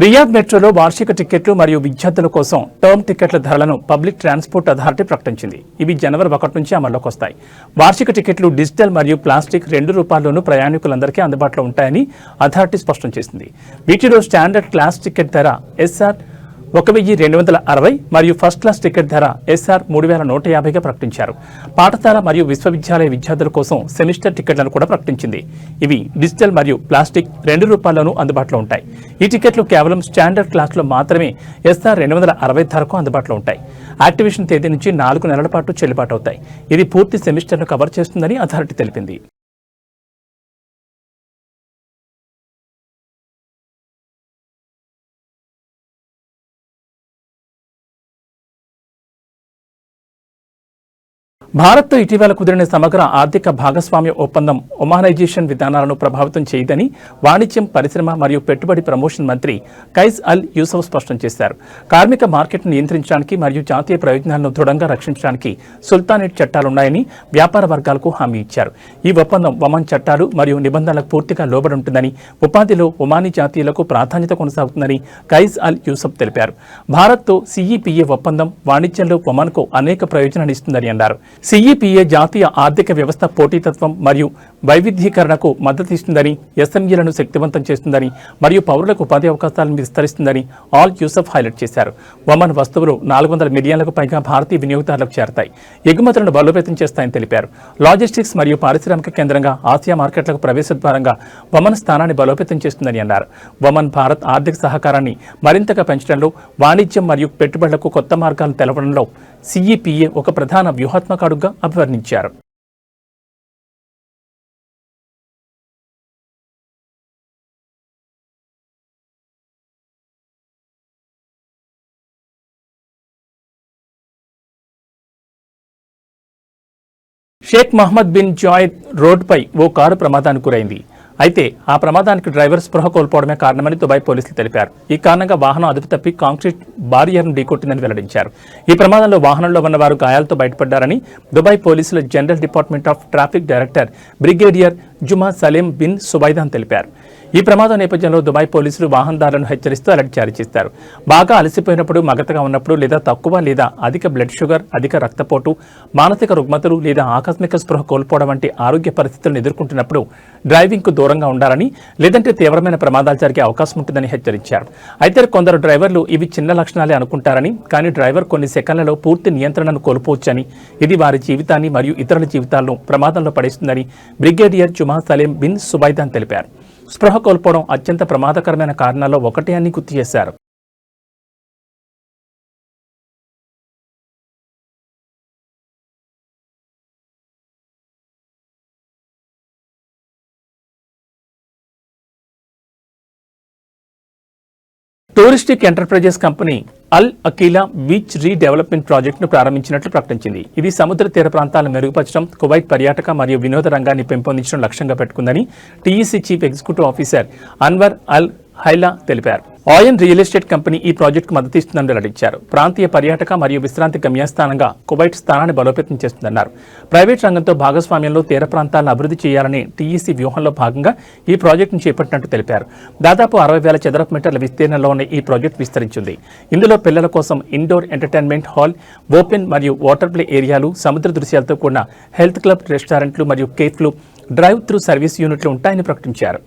Riyadh మెట్రోలో వార్షిక టికెట్లు మరియు విద్యార్థుల కోసం టర్మ్ టికెట్ల ధరలను పబ్లిక్ ట్రాన్స్పోర్ట్ అథారిటీ ప్రకటించింది. ఇవి జనవరి ఒకటి నుంచి అమల్లోకి వస్తాయి. వార్షిక టికెట్లు డిజిటల్ మరియు ప్లాస్టిక్ రెండు రూపాల్లోనూ ప్రయాణికులందరికీ అందుబాటులో ఉంటాయని అథారిటీ స్పష్టం చేసింది. వీటిలో స్టాండర్డ్ క్లాస్ టికెట్ ధర ఎస్ఆర్ ఒక వెయ్యి రెండు వందల అరవై మరియు ఫస్ట్ క్లాస్ టికెట్ ధర ఎస్ఆర్ మూడు వేల నూట యాభైగా ప్రకటించారు. పాఠశాల మరియు విశ్వవిద్యాలయ విద్యార్థుల కోసం సెమిస్టర్ టికెట్లను కూడా ప్రకటించింది. ఇవి డిజిటల్ మరియు ప్లాస్టిక్ రెండు రూపాల్లోనూ అందుబాటులో ఉంటాయి. ఈ టికెట్లు కేవలం స్టాండర్డ్ క్లాస్లో మాత్రమే ఎస్ఆర్ రెండు వందల అరవై ధరకు అందుబాటులో ఉంటాయి. యాక్టివేషన్ తేదీ నుంచి నాలుగు నెలల పాటు చెల్లుబాటు అవుతాయి. ఇది పూర్తి సెమిస్టర్ను కవర్ చేస్తుందని అథారిటీ తెలిపింది. భారత్తో ఇటీవల కుదిరిన సమగ్ర ఆర్థిక భాగస్వామ్య ఒప్పందం ఒమానైజేషన్ విధానాలను ప్రభావితం చేయదని వాణిజ్యం పరిశ్రమ మరియు పెట్టుబడి ప్రమోషన్ మంత్రి కైజ్ అల్ యూసఫ్ స్పష్టం చేశారు. కార్మిక మార్కెట్ను నియంత్రించడానికి మరియు జాతీయ ప్రయోజనాలను దృఢంగా రక్షించడానికి సుల్తానేట్ చట్టాలున్నాయని వ్యాపార వర్గాలకు హామీ ఇచ్చారు. ఈ ఒప్పందం ఒమాన్ చట్టాలు మరియు నిబంధనలకు పూర్తిగా లోబడి ఉంటుందని ఉపాధిలో ఒమానీ జాతీయులకు ప్రాధాన్యత కొనసాగుతుందని కైజ్ అల్ యూసఫ్ తెలిపారు. భారత్తో సిఈపిఏ ఒప్పందం వాణిజ్యంలో ఒమాన్కు అనేక ప్రయోజనాలు ఇస్తుందని అన్నారు. సిఈపిఏ జాతీయ ఆర్థిక వ్యవస్థ పోటీతత్వం మరియు వైవిధ్యీకరణకు మద్దతు ఇస్తుందని ఎస్ఎంఈలను శక్తివంతం చేస్తుందని మరియు పౌరులకు ఉపాధి అవకాశాలను విస్తరిస్తుందని ఆల్ యూసఫ్ హైలైట్ చేశారు. ఒమన్ వస్తువులు నాలుగు వందల మిలియన్లకు పైగా భారతీయ వినియోగదారులకు చేరతాయి. ఎగుమతులను బలోపేతం చేస్తాయని తెలిపారు. లాజిస్టిక్స్ మరియు పారిశ్రామిక కేంద్రంగా ఆసియా మార్కెట్లకు ప్రవేశ ద్వారంగా ఒమన్ స్థానాన్ని బలోపేతం చేస్తుందని అన్నారు. ఒమన్ భారత్ ఆర్థిక సహకారాన్ని మరింతగా పెంచడంలో వాణిజ్యం మరియు పెట్టుబడులకు కొత్త మార్గాలను తెలవడంలో సిఈపిఏ ఒక ప్రధాన వ్యూహాత్మకాడుగా అభివర్ణించారు. షేక్ మహమ్మద్ బిన్ జాయిద్ రోడ్పై ఓ కారు ప్రమాదానికి గురైంది. అయితే ఆ ప్రమాదానికి డ్రైవర్ స్పృహ కోల్పోవడమే కారణమని దుబాయ్ పోలీసులు తెలిపారు. ఈ కారణంగా వాహనం అదుపు తప్పి కాంక్రీట్ బారియర్ను ఢీకొట్టిందని వెల్లడించారు. ఈ ప్రమాదంలో వాహనంలో ఉన్న వారు గాయాలతో బయటపడ్డారని దుబాయ్ పోలీసుల general department of traffic director brigadier Juma Salim bin Subaidan తెలిపారు. ఈ ప్రమాదం నేపథ్యంలో దుబాయ్ పోలీసులు వాహనదారులను హెచ్చరిస్తూ అలర్ట్ జారీ చేస్తారు. బాగా అలసిపోయినప్పుడు మగతగా ఉన్నప్పుడు లేదా తక్కువ లేదా అధిక బ్లడ్ షుగర్ అధిక రక్తపోటు మానసిక రుగ్మతలు లేదా ఆకస్మిక స్పృహ కోల్పోవడం వంటి ఆరోగ్య పరిస్థితులను ఎదుర్కొంటున్నప్పుడు డ్రైవింగ్కు దూరంగా ఉండాలని లేదంటే తీవ్రమైన ప్రమాదాలు జరిగే అవకాశం ఉంటుందని హెచ్చరించారు. అయితే కొందరు డ్రైవర్లు ఇవి చిన్న లక్షణాలే అనుకుంటారని కానీ డ్రైవర్ కొన్ని సెకన్లలో పూర్తి నియంత్రణను కోల్పోవచ్చని ఇది వారి జీవితాన్ని మరియు ఇతరుల జీవితాలను ప్రమాదంలో పడేస్తుందని brigadier Juma Salim bin Subaidan తెలిపారు. స్పృహ కోల్పోవడం అత్యంత ప్రమాదకరమైన కారణాల్లో ఒకటి అని గుర్తు చేశారు. Touristic enterprises company Al Aqeela beach redevelopment ప్రాజెక్టును ప్రారంభించినట్లు ప్రకటించింది. ఇది సముద్ర తీర ప్రాంతాలను మెరుగుపరచడం కువైట్ పర్యాటక మరియు వినోద రంగాన్ని పెంపొందించడం లక్ష్యంగా పెట్టుకుందని TEC chief executive officer Anwar Al Haila తెలిపారు. ఆయన్ రియల్ ఎస్టేట్ కంపెనీ ఈ ప్రాజెక్టుకు మద్దతు ఇస్తుందని వెల్లడించారు. ప్రాంతీయ పర్యాటక మరియు విశ్రాంతి గమ్యస్థానంగా కువైట్ స్థానాన్ని బలోపేతం చేస్తుందన్నారు. ప్రైవేట్ రంగంతో భాగస్వామ్యంలో తీర ప్రాంతాలను అభివృద్ధి చేయాలని టీఈసీ వ్యూహంలో భాగంగా ఈ ప్రాజెక్టును చేపట్టినట్టు తెలిపారు. దాదాపు అరవై వేల చదరపు మీటర్ల విస్తీర్ణంలో ఉన్న ఈ ప్రాజెక్టు విస్తరించింది. ఇందులో పిల్లల కోసం ఇండోర్ ఎంటర్టైన్మెంట్ హాల్ ఓపెన్ మరియు వాటర్ ప్లే ఏరియాలు సముద్ర దృశ్యాలతో కూడిన హెల్త్ క్లబ్ రెస్టారెంట్లు మరియు కేఫ్లు డ్రైవ్ త్రూ సర్వీస్ యూనిట్లు ఉంటాయని ప్రకటించారు.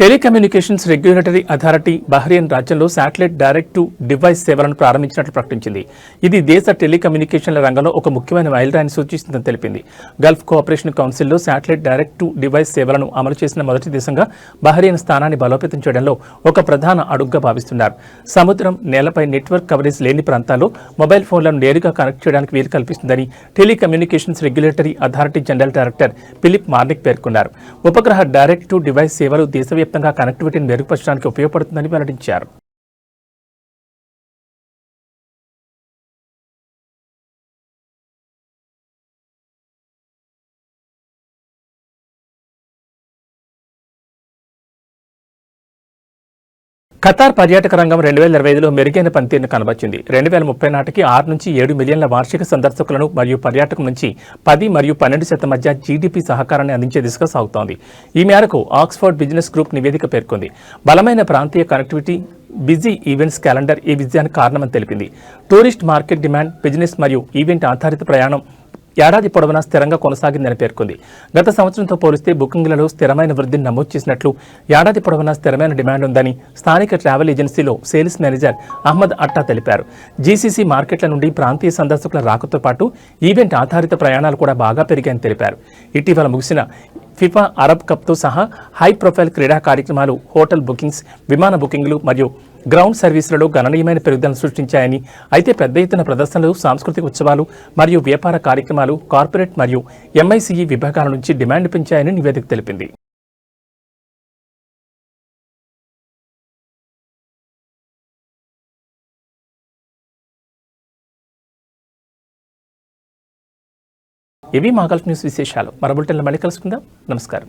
టెలికమ్యూనికేషన్స్ రెగ్యులేటరీ అథారిటీ బహ్రెయిన్ రాజ్యంలో శాటిలైట్ డైరెక్ట్ టు డివైస్ సేవలను ప్రారంభించినట్లు ప్రకటించింది. ఇది దేశ టెలికమ్యూనికేషన్ల రంగంలో ఒక ముఖ్యమైన మైలురాయిని సూచిస్తుందని తెలిపింది. గల్ఫ్ కోఆపరేషన్ కౌన్సిల్లో శాటిలైట్ డైరెక్ట్ టు డివైస్ సేవలను అమలు చేసిన మొదటి దేశంగా బహ్రెయిన్ స్థానాన్ని బలోపేతం చేయడంలో ఒక ప్రధాన అడుగుగా భావిస్తున్నారు. సముద్రం నేలపై నెట్వర్క్ కవరేజ్ లేని ప్రాంతాల్లో మొబైల్ ఫోన్లను నేరుగా కనెక్ట్ చేయడానికి వీలు కల్పిస్తుందని telecommunications regulatory authority general director Philip Marnick పేర్కొన్నారు. ఉపగ్రహ డైరెక్ట్ టు డివైస్ సేవలు దేశవ్యాప్తంగా కనెక్టివిటీని మెరుగుపరచడానికి ఉపయోగపడుతుందని వెల్లడించారు. ఖతార్ పర్యాటక రంగం రెండు వేల ఇరవై ఐదులో మెరుగైన పనితీరును కనబర్చింది. రెండు వేల ముప్పై నాటికి ఆరు నుంచి ఏడు మిలియన్ల వార్షిక సందర్శకులను మరియు పర్యాటకం నుంచి పది మరియు పన్నెండు శాతం మధ్య జీడీపీ సహకారాన్ని అందించే దిశగా సాగుతోంది. ఈ మేరకు ఆక్స్ఫర్డ్ బిజినెస్ గ్రూప్ నివేదిక పేర్కొంది. బలమైన ప్రాంతీయ కనెక్టివిటీ బిజీ ఈవెంట్స్ క్యాలెండర్ ఈ విజయానికి కారణమని తెలిపింది. టూరిస్ట్ మార్కెట్ డిమాండ్ బిజినెస్ మరియు ఈవెంట్ ఆధారిత ప్రయాణం ఏడాది పొడవునా స్థిరంగా కొనసాగిందని పేర్కొంది. గత సంవత్సరంతో పోలిస్తే బుకింగ్లలో స్థిరమైన వృద్ధిని నమోదు చేసినట్లు ఏడాది పొడవునా స్థిరమైన డిమాండ్ ఉందని స్థానిక ట్రావెల్ ఏజెన్సీలో సేల్స్ మేనేజర్ అహ్మద్ అట్టా తెలిపారు. జీసీసీ మార్కెట్ల నుండి ప్రాంతీయ సందర్శకుల రాకతో పాటు ఈవెంట్ ఆధారిత ప్రయాణాలు కూడా బాగా పెరిగాయని తెలిపారు. ఇటీవల ముగిసిన ఫిఫా అరబ్ కప్తో సహా హై ప్రొఫైల్ క్రీడా కార్యక్రమాలు హోటల్ బుకింగ్స్ విమాన బుకింగ్లు మరియు గ్రౌండ్ సర్వీసులలో గణనీయమైన పెరుగుదలను సృష్టించాయని అయితే పెద్ద ఎత్తున ప్రదర్శనలు సాంస్కృతిక ఉత్సవాలు మరియు వ్యాపార కార్యక్రమాలు కార్పొరేట్ మరియు ఎంఐసిఈ విభాగాల నుంచి డిమాండ్ పెంచాయని నివేదిక తెలిపింది. ఇవి మా గల్ఫ్ న్యూస్ విశేషాలు. మరో బులెటిన్లో మళ్ళీ కలుసుకుందాం. నమస్కారం.